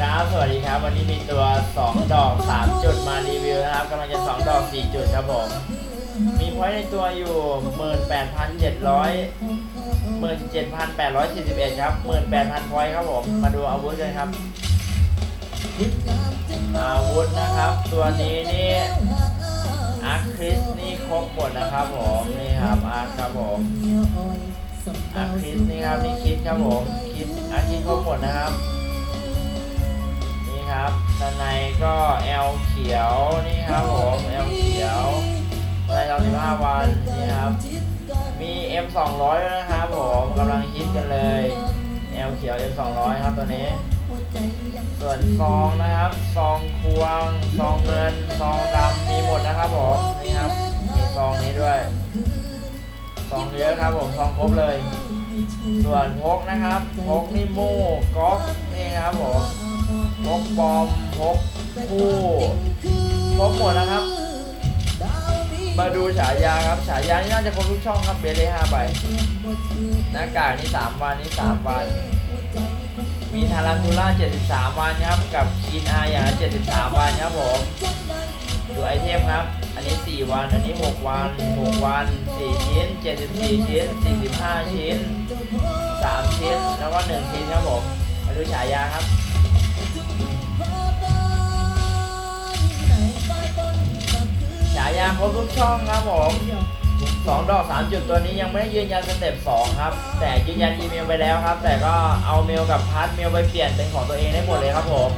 ครับสวัสดีครับ วันนี้มีตัว 2 ดอก 3 จุดมารีวิวนะครับกำลังจะ 2 ดอก 4 จุดครับผม มีพอยต์ในตัวอยู่ 18,700 17,841 ครับ 18,000 พอยต์ครับผม มาดูอาวุธกันครับ อาวุธนะครับ ตัวนี้นี่อาร์คริสนี่ครบหมดนะครับผม นี่ครับอาร์คครับผมอาร์คริสนี่ครับนี่คิดครับผม คิดอาร์คริสครบหมดนะครับ ด้านในก็แอลเขียวนี่ครับผมแอลเขียวในเรา15วันนี่ครับ มี M 200ด้วยนะครับผมกำลังฮิตกันเลยแอลเขียว M 200ครับตัวนี้ ส่วนซองนะครับซองควงซองเงินซองดำมีหมดนะครับผมนี่ครับมีซองนี้ด้วยซองเยอะครับผมซองครบเลย ส่วนพกนะครับพกนี่มูก๊อกนี่ครับผม พกบอมพกคู่พกหมดนะครับ มาดูฉายาครับ ฉายานี่น่าจะครบทุกช่องครับเบลเล่ห้าใบหน้ากากนี่สามวันนี่สามวัน มีทารันทูล่า73วันครับ กับคีนอาอย่างละ73วันครับผมดูไอเทมครับ อันนี้ 4 วัน อันนี้ 6 วัน 6 วัน 4 ชิ้น 74 ชิ้น 45 ชิ้น 3 ชิ้น แล้วก็ 1 ชิ้นครับผมมาดูฉายาครับายาครบทุกช่องครับผมสองดอกสามจุดตัวนี้ยังไม่ได้ยืนยันสเต็ปสองครับ แต่ยืนยันอีเมลไปแล้วครับ แต่ก็เอาเมลกับพาร์ทเมลไปเปลี่ยนเป็นของตัวเองได้หมดเลยครับผม